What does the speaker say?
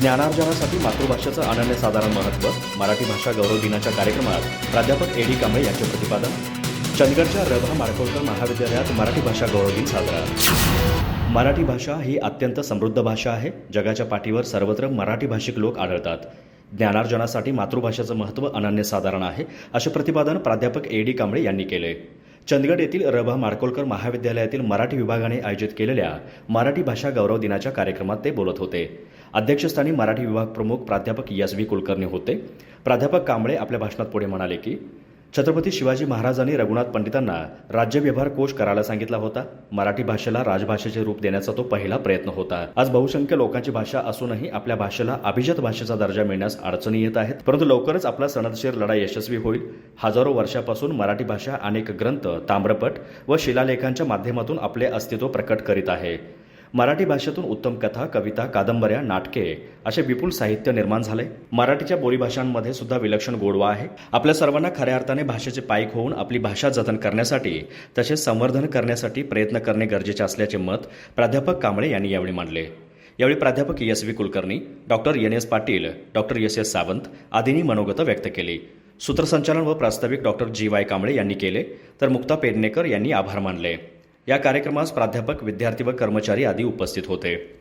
ज्ञानार्जनासाठी मातृभाषेचं अनन्यसाधारण महत्त्व मराठी भाषा गौरव दिनाच्या कार्यक्रमात प्राध्यापक ए डी कांबळे यांचे प्रतिपादन. चंदगडच्या रभा माडकोळकर महाविद्यालयात मराठी भाषा गौरव दिन साजरा. मराठी भाषा ही अत्यंत समृद्ध भाषा आहे. जगाच्या पाठीवर सर्वत्र मराठी भाषिक लोक आढळतात. ज्ञानार्जनासाठी मातृभाषेचं महत्त्व अनन्यसाधारण आहे असे प्रतिपादन प्राध्यापक ए डी कांबळे यांनी केले. चंदगड येथील रभा माडकोळकर महाविद्यालयातील मराठी विभागाने आयोजित केलेल्या मराठी भाषा गौरव दिनाच्या कार्यक्रमात ते बोलत होते. अध्यक्षस्थानी मराठी विभाग प्रमुख प्राध्यापक एस व्ही कुलकर्णी होते. प्राध्यापक कांबळे आपल्या भाषणात पुढे म्हणाले की छत्रपती शिवाजी महाराजांनी रघुनाथ पंडितांना राज्य व्यवहार कोश करायला सांगितला होता. मराठी भाषेला राजभाषेचे रूप देण्याचा तो पहिला प्रयत्न होता. आज बहुसंख्य लोकांची भाषा असूनही आपल्या भाषेला अभिजात भाषेचा दर्जा मिळण्यास अडचणी येत आहेत. परंतु लवकरच आपला सनदशीर लढा यशस्वी होईल. हजारो वर्षापासून मराठी भाषा अनेक ग्रंथ ताम्रपट व शिलालेखांच्या माध्यमातून आपले अस्तित्व प्रकट करीत आहे. मराठी भाषेतून उत्तम कथा कविता कादंबऱ्या नाटके असे विपुल साहित्य निर्माण झाले. मराठीच्या बोलीभाषांमध्ये सुद्धा विलक्षण गोडवा आहे. आपल्या सर्वांना खऱ्या अर्थाने भाषेचे पाईक होऊन आपली भाषा जतन करण्यासाठी तसेच संवर्धन करण्यासाठी प्रयत्न करणे गरजेचे असल्याचे मत प्राध्यापक कांबळे यांनी यावेळी मांडले. यावेळी प्राध्यापक S V Kulkarni doctor N S Patil doctor S S Sawant आदींनी मनोगत व्यक्त केली. सूत्रसंचालन व प्रास्ताविक डॉक्टर जी वाय कांबळे यांनी केले. तर मुक्ता पेडणेकर यांनी आभार मानले. या कार्यक्रमास प्राध्यापक विद्यार्थी व कर्मचारी आदी उपस्थित होते.